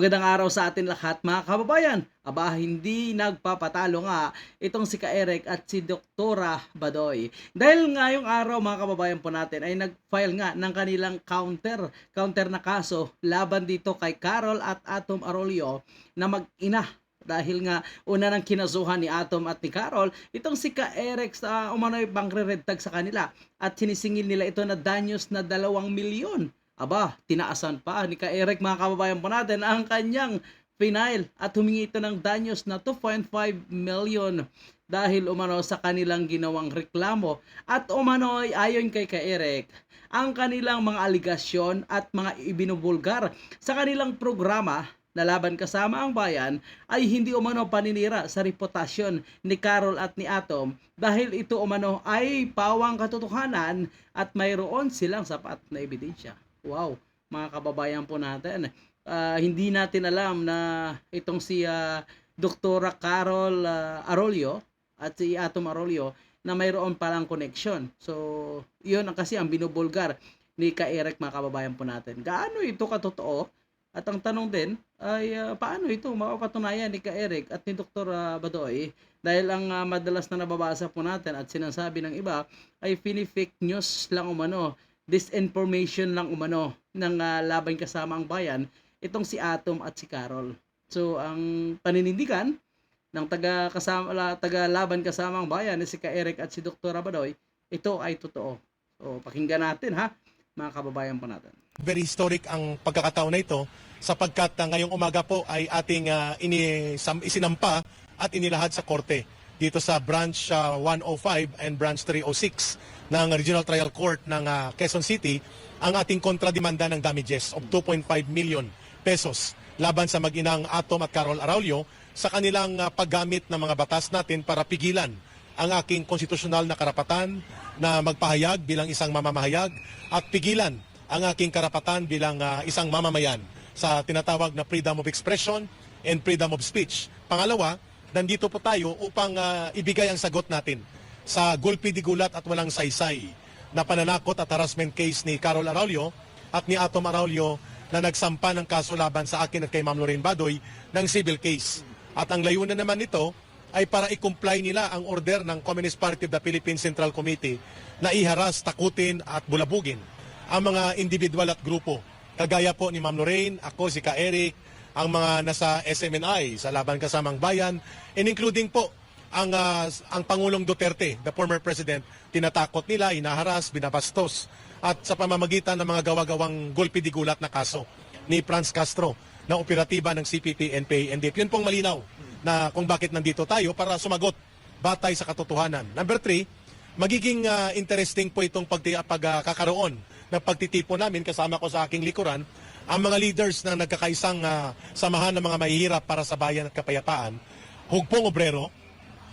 Magandang araw sa atin lahat mga kababayan. Aba, hindi nagpapatalo nga itong si Ka-Eric at si Doktora Badoy. Dahil ngayong araw mga kababayan po natin ay nag-file nga ng kanilang counter, counter na kaso laban dito kay Carol at Atom Arroyo na mag-ina dahil nga una nang kinasuhan ni Atom at ni Carol, itong si Ka-Eric sa umano'y bangre-red tag sa kanila at sinisingil nila ito na danyos na dalawang milyon. Aba, tinaasan pa ni Ka-Eric mga kababayan po natin ang kanyang final at humingi ito ng danyos na 2.5 million dahil umano sa kanilang ginawang reklamo at umano ay ayon kay Ka-Eric ang kanilang mga aligasyon at mga ibinubulgar sa kanilang programa na laban kasama ang bayan ay hindi umano paninira sa reputasyon ni Carol at ni Atom dahil ito umano ay pawang katotohanan at mayroon silang sapat na ebidensya. Wow, mga kababayan po natin. Ah, hindi natin alam na itong si ah, Doktora Carol ah, Arroyo at si Atom Arroyo na mayroon palang connection. So, yun ang kasi ang binubulgar ni Ka-Eric mga kababayan po natin. Gaano ito katotoo? At ang tanong din ay ah, paano ito mapapatunayan ni Ka-Eric at ni Dr. Badoy dahil ang ah, madalas na nababasa po natin at sinasabi ng iba ay fake news lang umano, disinformation lang umano ng ah, laban kasama ang bayan itong si Atom at si Carol. So ang paninindigan ng taga kasama la- taga laban kasama ang bayan ni si Ka-Eric at si Dr. Badoy, ito ay totoo. So pakinggan natin ha mga kababayan po natin. very historic ang pagkakataon na ito sapagkat uh, ngayong umaga po ay ating uh, inisam, isinampa at inilahad sa korte dito sa branch uh, 105 and branch 306 ng Regional Trial Court ng uh, Quezon City ang ating kontrademanda ng damages of 2.5 million pesos laban sa mag-inang Atom at Carol Araulio sa kanilang uh, paggamit ng mga batas natin para pigilan ang aking konstitusyonal na karapatan na magpahayag bilang isang mamamahayag at pigilan ang aking karapatan bilang ah, isang mamamayan sa tinatawag na freedom of expression and freedom of speech. Pangalawa, nandito po tayo upang ah, ibigay ang sagot natin sa gulpi di gulat at walang saysay na pananakot at harassment case ni Carol Araulio at ni Atom Araulio na nagsampa ng kaso laban sa akin at kay Ma'am Lorraine Badoy ng civil case. At ang layunan naman nito ay para i-comply nila ang order ng Communist Party of the Philippine Central Committee na iharas, takutin at bulabugin ang mga individual at grupo. Kagaya po ni Ma'am Lorraine, ako, si Ka Eric, ang mga nasa SMNI, sa Laban Kasamang Bayan, and including po ang, ah, ang Pangulong Duterte, the former president, tinatakot nila, inaharas, binabastos, at sa pamamagitan ng mga gawa-gawang gulpi di gulat na kaso ni Franz Castro na operatiba ng CPP, NPA, NDF. Yun pong malinaw na kung bakit nandito tayo para sumagot batay sa katotohanan. Number three, magiging ah, interesting po itong pagkakaroon ng pagtitipon namin kasama ko sa aking likuran ang mga leaders ng nagkakaisang ah, samahan ng mga mahihirap para sa bayan at kapayapaan, hugpong obrero,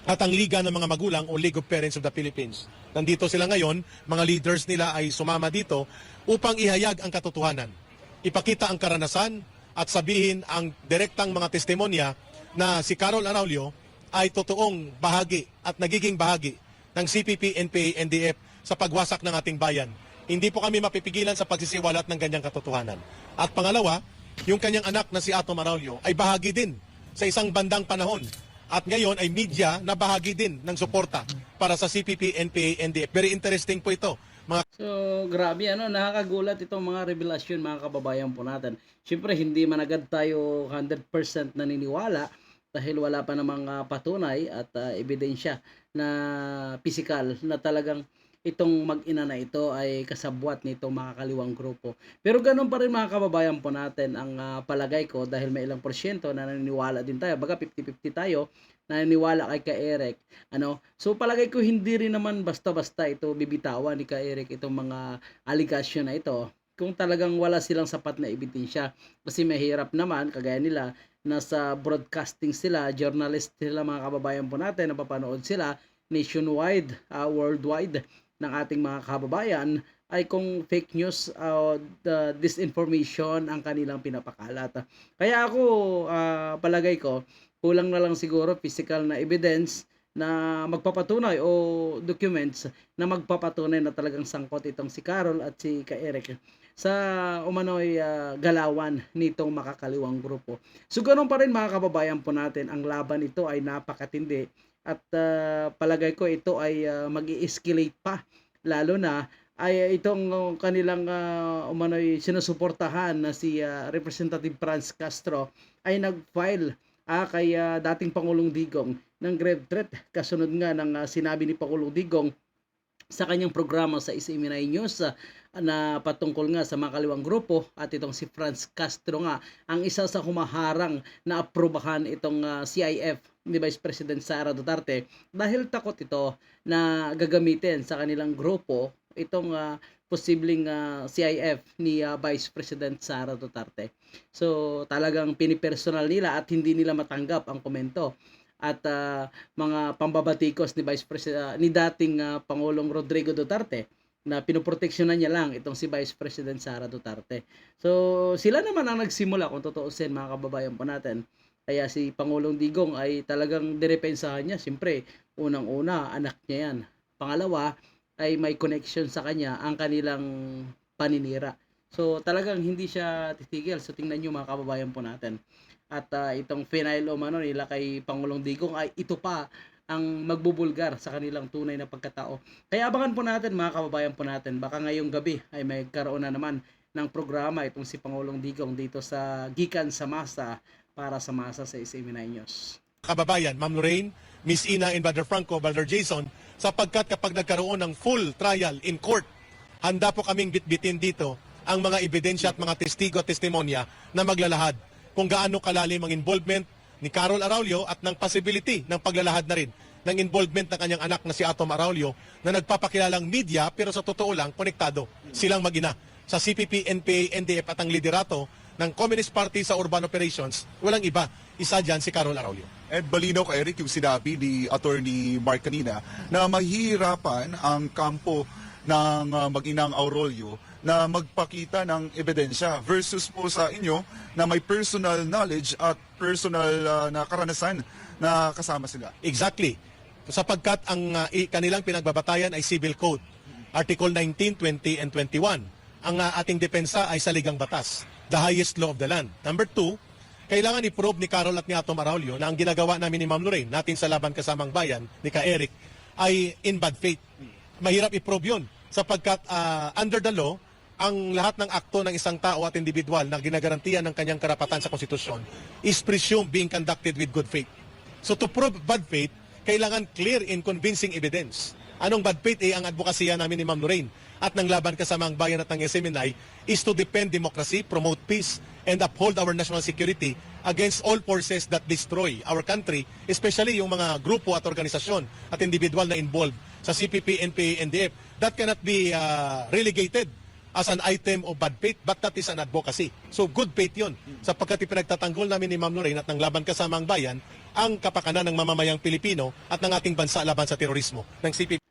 at ang Liga ng mga Magulang o League of Parents of the Philippines. Nandito sila ngayon, mga leaders nila ay sumama dito upang ihayag ang katotohanan. Ipakita ang karanasan at sabihin ang direktang mga testimonya na si Carol Araulio ay totoong bahagi at nagiging bahagi ng CPP, NPA, NDF sa pagwasak ng ating bayan. Hindi po kami mapipigilan sa pagsisiwalat ng ganyang katotohanan. At pangalawa, yung kanyang anak na si Atom Araulio ay bahagi din sa isang bandang panahon. At ngayon ay media na bahagi din ng suporta para sa CPP, NPA, NDF. Very interesting po ito. Mga So, grabe ano, nakakagulat itong mga revelasyon mga kababayan po natin. Siyempre, hindi man agad tayo 100% naniniwala dahil wala pa namang ah, patunay at ah, ebidensya na physical na talagang itong mag-ina na ito ay kasabwat nitong mga kaliwang grupo. Pero ganun pa rin mga kababayan po natin ang ah, palagay ko dahil may ilang porsyento na naniniwala din tayo. Baga 50-50 tayo naniniwala kay Ka-Eric. Ano? So palagay ko hindi rin naman basta-basta ito bibitawan ni Ka-Eric itong mga allegation na ito kung talagang wala silang sapat na ebidensya. Kasi mahirap naman, kagaya nila, nasa broadcasting sila, journalist sila mga kababayan po natin, napapanood sila nationwide, ah, worldwide ng ating mga kababayan ay kung fake news uh, disinformation ang kanilang pinapakalat. Kaya ako ah, palagay ko kulang na lang siguro physical na evidence na magpapatunay o documents na magpapatunay na talagang sangkot itong si Carol at si Ka Eric sa umano'y ah, galawan nitong makakaliwang grupo. So ganoon pa rin mga kababayan po natin, ang laban ito ay napakatindi at ah, palagay ko ito ay ah, mag-i-escalate pa lalo na ay itong uh, kanilang uh, umano'y sinusuportahan na si ah, Representative Franz Castro ay nag-file ah, kay ah, dating Pangulong Digong ng grave threat kasunod nga ng ah, sinabi ni Pangulong Digong sa kanyang programa sa SMNI News ah, na patungkol nga sa mga kaliwang grupo at itong si Franz Castro nga ang isa sa humaharang na aprobahan itong ah, CIF ni Vice President Sara Duterte dahil takot ito na gagamitin sa kanilang grupo itong ah, posibleng ah, CIF ni ah, Vice President Sara Duterte. So talagang pinipersonal nila at hindi nila matanggap ang komento at ah, mga pambabatikos ni Vice President ni dating ah, Pangulong Rodrigo Duterte na pinoproteksyonan niya lang itong si Vice President Sara Duterte. So sila naman ang nagsimula kung tutuusin mga kababayan po natin. Kaya si Pangulong Digong ay talagang direpensahan niya. Siyempre, unang-una, anak niya yan. Pangalawa, ay may connection sa kanya ang kanilang paninira. So talagang hindi siya titigil. So tingnan niyo mga kababayan po natin. At ah, itong final umano nila kay Pangulong Digong ay ito pa ang magbubulgar sa kanilang tunay na pagkatao. Kaya abangan po natin mga kababayan po natin. Baka ngayong gabi ay may karoon na naman ng programa itong si Pangulong Digong dito sa Gikan sa Masa para sa Masa sa SMNI News. kababayan, Ma'am Lorraine, Miss Ina and Brother Franco, Brother Jason, sapagkat kapag nagkaroon ng full trial in court, handa po kaming bitbitin dito ang mga ebidensya at mga testigo at testimonya na maglalahad kung gaano kalalim ang involvement ni Carol Araulio at ng possibility ng paglalahad na rin ng involvement ng kanyang anak na si Atom Araulio na nagpapakilalang media pero sa totoo lang konektado silang magina sa CPP, NPA, NDF at ang liderato ng Communist Party sa urban operations, walang iba. Isa dyan si Carol Araulio. At balinaw ka Eric yung sinabi ni Attorney Mark kanina na mahihirapan ang kampo ng uh, mag-inang Aurolio na magpakita ng ebidensya versus po sa inyo na may personal knowledge at personal uh, na karanasan na kasama sila. Exactly. Sapagkat ang uh, kanilang pinagbabatayan ay civil code. Article 19, 20, and 21. Ang uh, ating depensa ay saligang batas. The highest law of the land. Number two, kailangan i-prove ni Carol at ni Atom Araulio na ang ginagawa namin ni Ma'am Lorraine, natin sa Laban Kasamang Bayan, ni Ka Eric, ay in bad faith. Mahirap i-prove yun. Sapagkat uh, under the law, ang lahat ng akto ng isang tao at individual na ginagarantiyan ng kanyang karapatan sa konstitusyon is presumed being conducted with good faith. So to prove bad faith, kailangan clear and convincing evidence. Anong bad faith eh, ang advokasya namin ni Ma'am Lorraine at ng laban kasamang bayan at ng SMNI is to defend democracy, promote peace, and uphold our national security against all forces that destroy our country, especially yung mga grupo at organisasyon at individual na involved sa CPP, NPA, NDF. That cannot be uh, relegated as an item of bad faith, but that is an advocacy. So good faith yun. Sapagkat ipinagtatanggol namin ni Ma'am Lorraine at ng Laban Kasamang Bayan ang kapakanan ng mamamayang Pilipino at ng ating bansa laban sa terorismo ng CPP.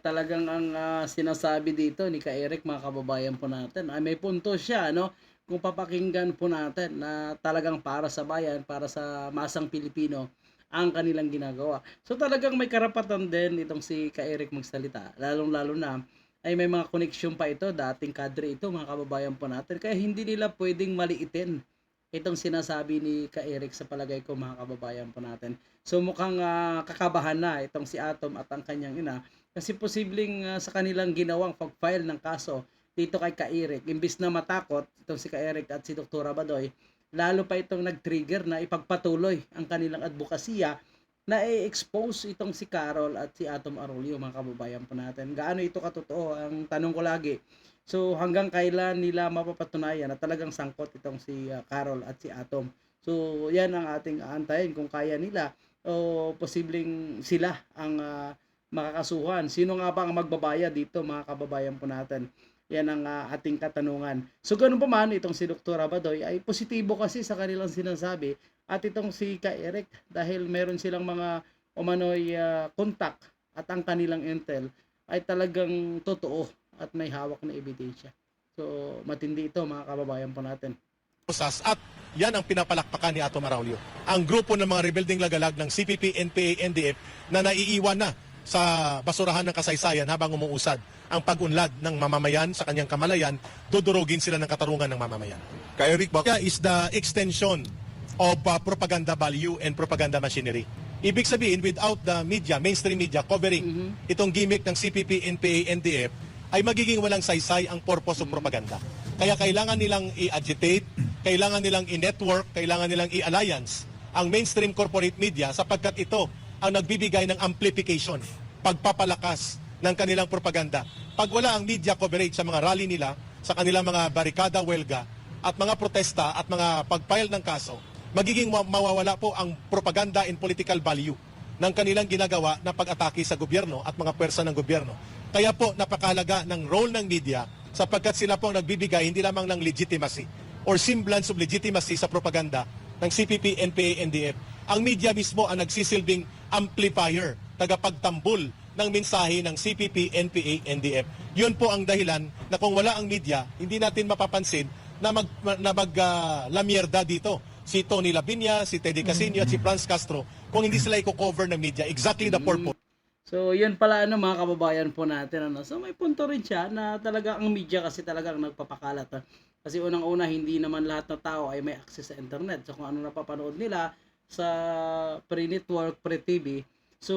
Talagang ang ah, sinasabi dito ni Ka Eric mga kababayan po natin ay may punto siya no kung papakinggan po natin na talagang para sa bayan, para sa masang Pilipino ang kanilang ginagawa. So talagang may karapatan din itong si Ka Eric magsalita, lalong-lalo na ay may mga koneksyon pa ito, dating kadre ito mga kababayan po natin. Kaya hindi nila pwedeng maliitin itong sinasabi ni Ka Eric sa palagay ko mga kababayan po natin. So mukhang ah, kakabahan na itong si Atom at ang kanyang ina kasi posibleng ah, sa kanilang ginawang pag-file ng kaso dito kay Ka Eric, imbis na matakot itong si Ka Eric at si Dr. Abadoy, lalo pa itong nag-trigger na ipagpatuloy ang kanilang advokasya na i-expose itong si Carol at si Atom Arroyo mga kababayan po natin. Gaano ito katotoo? Ang tanong ko lagi. So hanggang kailan nila mapapatunayan na talagang sangkot itong si ah, Carol at si Atom. So yan ang ating aantayin kung kaya nila o posibleng sila ang ah, makakasuhan. Sino nga ba ang magbabayad dito mga kababayan po natin? Yan ang ah, ating katanungan. So ganun pa man, itong si Dr. Abadoy ay positibo kasi sa kanilang sinasabi at itong si Ka Eric dahil meron silang mga umano'y ah, contact at ang kanilang intel ay talagang totoo at may hawak na ebidensya. So matindi ito mga kababayan po natin. At yan ang pinapalakpakan ni Ato Maraulio. Ang grupo ng mga rebuilding lagalag ng CPP, NPA, NDF na naiiwan na sa basurahan ng kasaysayan habang umuusad ang pag-unlad ng mamamayan sa kanyang kamalayan, dudurugin sila ng katarungan ng mamamayan. Kay Eric, bak- Media is the extension of uh, propaganda value and propaganda machinery. Ibig sabihin, without the media, mainstream media covering itong gimmick ng CPP, NPA, NDF, ay magiging walang saysay ang purpose of propaganda. Kaya kailangan nilang i-agitate, kailangan nilang i-network, kailangan nilang i-alliance ang mainstream corporate media sapagkat ito ang nagbibigay ng amplification, pagpapalakas ng kanilang propaganda. Pag wala ang media coverage sa mga rally nila, sa kanilang mga barikada, welga, at mga protesta at mga pag-file ng kaso, magiging ma- mawawala po ang propaganda and political value ng kanilang ginagawa na pag-atake sa gobyerno at mga pwersa ng gobyerno. Kaya po napakalaga ng role ng media sapagkat sila po ang nagbibigay hindi lamang ng legitimacy or semblance of legitimacy sa propaganda ng CPP, NPA, NDF. Ang media mismo ang nagsisilbing amplifier, tagapagtambul ng mensahe ng CPP, NPA, NDF. Yun po ang dahilan na kung wala ang media, hindi natin mapapansin na mag na mag ah, lamierda dito si Tony Labinya, si Teddy Casino at si Franz Castro kung hindi sila i-cover ng media. Exactly the purpose. So, yun pala ano mga kababayan po natin ano. So, may punto rin siya na talaga ang media kasi talagang nagpapakalat. ah. Kasi unang-una hindi naman lahat ng tao ay may access sa internet. So, kung ano napapanood nila sa pre-network, pre-TV, so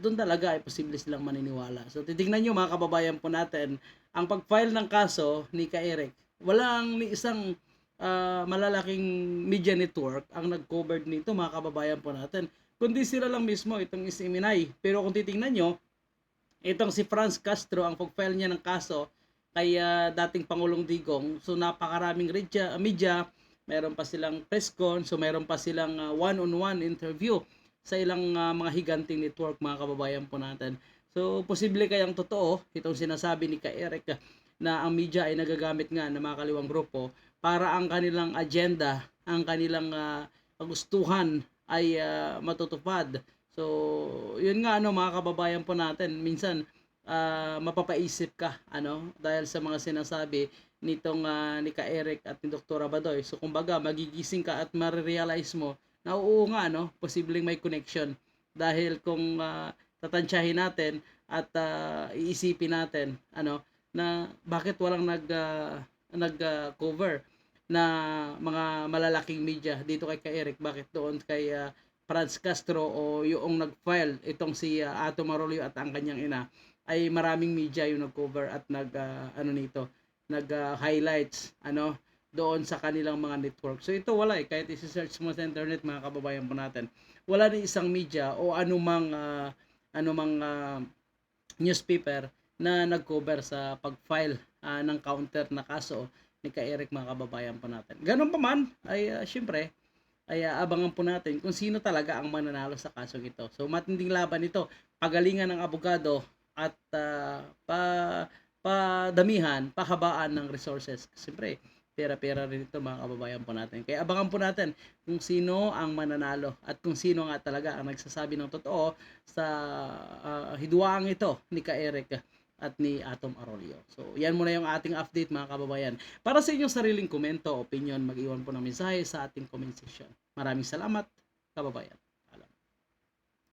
doon talaga ay posible silang maniniwala. So, titignan nyo mga kababayan po natin, ang pag-file ng kaso ni Ka Eric, walang ni isang ah, malalaking media network ang nag-covered nito mga kababayan po natin kundi sila lang mismo itong isiminay. Pero kung titingnan nyo, itong si Franz Castro, ang pag-file niya ng kaso kay ah, dating Pangulong Digong, so napakaraming media, media, meron pa silang press con, so meron pa silang ah, one-on-one interview sa ilang ah, mga higanting network mga kababayan po natin. So posible kayang totoo itong sinasabi ni Ka Eric ah, na ang media ay nagagamit nga ng mga kaliwang grupo para ang kanilang agenda, ang kanilang ah, kagustuhan ay ah, matutupad. So, yun nga ano mga kababayan po natin, minsan ah, mapapaisip ka ano dahil sa mga sinasabi nitong ah, ni Ka Eric at ni Dr. Abadoy. So, kumbaga magigising ka at marirealize mo na oo nga no, posibleng may connection dahil kung uh, tatansyahin natin at ah, iisipin natin ano na bakit walang nag ah, nag ah, cover na mga malalaking media dito kay Ka Eric bakit doon kay ah, Franz Castro o yung nag-file itong si ah, Ato Marolio at ang kanyang ina ay maraming media yung nag-cover at nag ah, ano nito nag ah, highlights ano doon sa kanilang mga network. So ito wala eh kahit i-search mo sa internet mga kababayan po natin. Wala ni isang media o anumang ah, anumang ah, newspaper na nag-cover sa pag-file ah, ng counter na kaso ni Ka Eric mga kababayan po natin. Ganun pa man ay ah, syempre ay ah, abangan po natin kung sino talaga ang mananalo sa kasong ito. So matinding laban ito, pagalingan ng abogado at ah, pa padamihan, pahabaan ng resources. Siyempre, pera-pera rin ito mga kababayan po natin. Kaya abangan po natin kung sino ang mananalo at kung sino nga talaga ang nagsasabi ng totoo sa ah, hidwaang ito ni Ka Eric at ni Atom Arroyo. So, yan muna yung ating update mga kababayan. Para sa inyong sariling komento, opinion, mag-iwan po ng mensahe sa ating comment section. Maraming salamat, kababayan.